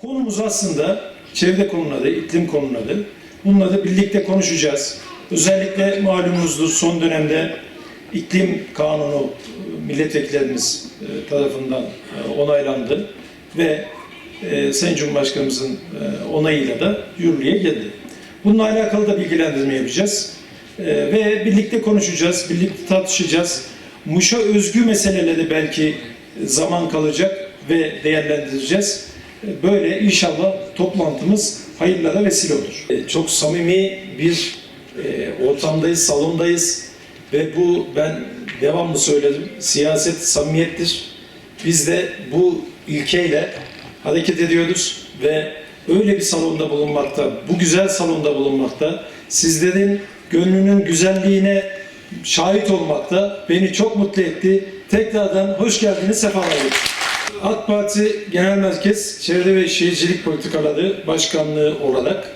Konumuz aslında çevre konunun adı, iklim konunun adı. Bununla da birlikte konuşacağız. Özellikle malumunuzdur son dönemde iklim kanunu milletvekillerimiz e, tarafından e, onaylandı ve e, Sayın Cumhurbaşkanımızın onayıyla da yürürlüğe girdi. Bununla alakalı da bilgilendirme yapacağız. E, ve birlikte konuşacağız, birlikte tartışacağız. Muş'a özgü meseleleri belki zaman kalacak ve değerlendireceğiz. Böyle inşallah toplantımız hayırlara vesile olur. E, Çok samimi bir e, ortamdayız, salondayız ve bu ben devamlı söyledim. Siyaset samimiyettir. Biz de bu ilkeyle hareket ediyoruz ve öyle bir salonda bulunmakta, bu güzel salonda bulunmakta, sizlerin gönlünün güzelliğine şahit olmakta beni çok mutlu etti. Tekrardan hoş geldiniz, sefalar getirdiniz. AK Parti Genel Merkez Çevre ve Şehircilik Politikaları Başkanlığı olarak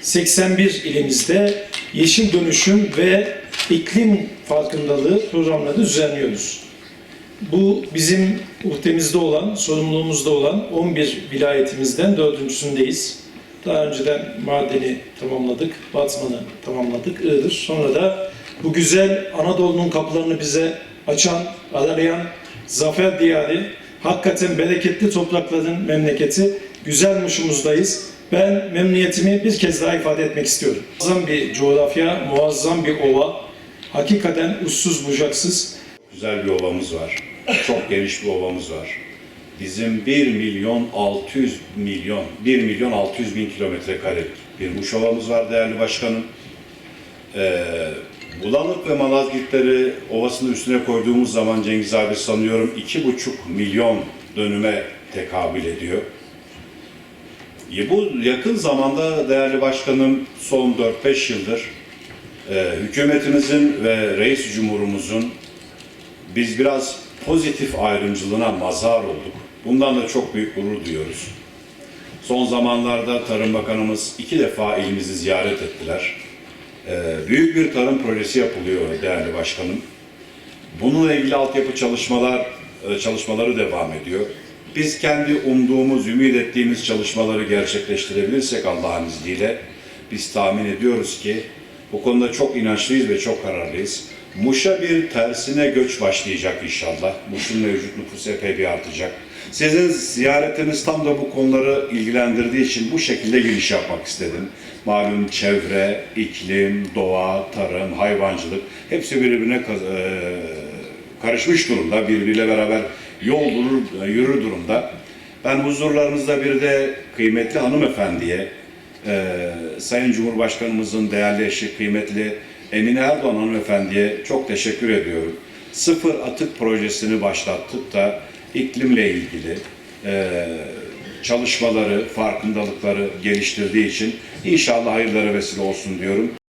81 ilimizde yeşil dönüşüm ve iklim farkındalığı programları düzenliyoruz. Bu bizim uhtemizde olan, sorumluluğumuzda olan 11 vilayetimizden dördüncüsündeyiz. Daha önceden Mardin'i tamamladık, Batman'ı tamamladık, Iğdır. Sonra da bu güzel Anadolu'nun kapılarını bize açan, aralayan Zafer Diyarı, hakikaten bereketli toprakların memleketi, güzel Muş'umuzdayız. Ben memnuniyetimi bir kez daha ifade etmek istiyorum. Muazzam bir coğrafya, muazzam bir ova, hakikaten uçsuz bucaksız, Güzel bir ovamız var. Çok geniş bir ovamız var. Bizim 1 milyon 600 milyon, 1 milyon 600 bin kilometre karelik bir Muş ovamız var değerli başkanım. Ee, Bulanık ve Malazgirtleri ovasının üstüne koyduğumuz zaman Cengiz abi sanıyorum 2,5 milyon dönüme tekabül ediyor. E, Bu yakın zamanda değerli başkanım son 4-5 yıldır e, hükümetimizin ve reis cumhurumuzun biz biraz pozitif ayrımcılığına mazhar olduk. Bundan da çok büyük gurur duyuyoruz. Son zamanlarda Tarım Bakanımız iki defa ilimizi ziyaret ettiler. Ee, büyük bir tarım projesi yapılıyor değerli başkanım. Bununla ilgili altyapı çalışmalar e, çalışmaları devam ediyor. Biz kendi umduğumuz, ümit ettiğimiz çalışmaları gerçekleştirebilirsek Allah'ın izniyle biz tahmin ediyoruz ki bu konuda çok inançlıyız ve çok kararlıyız. Muş'a bir tersine göç başlayacak inşallah. Muş'un mevcut nüfusu epey bir artacak. Sizin ziyaretiniz tam da bu konuları ilgilendirdiği için bu şekilde giriş yapmak istedim. Malum çevre, iklim, doğa, tarım, hayvancılık hepsi birbirine eee, karışmış durumda, birbiriyle beraber yol durur, yürür durumda. Ben huzurlarınızda bir de kıymetli hanımefendiye, e, Sayın Cumhurbaşkanımızın değerli eşi, kıymetli Emine Erdoğan hanımefendiye çok teşekkür ediyorum. Sıfır atık projesini başlattık da iklimle ilgili e, çalışmaları, farkındalıkları geliştirdiği için inşallah hayırlara vesile olsun diyorum.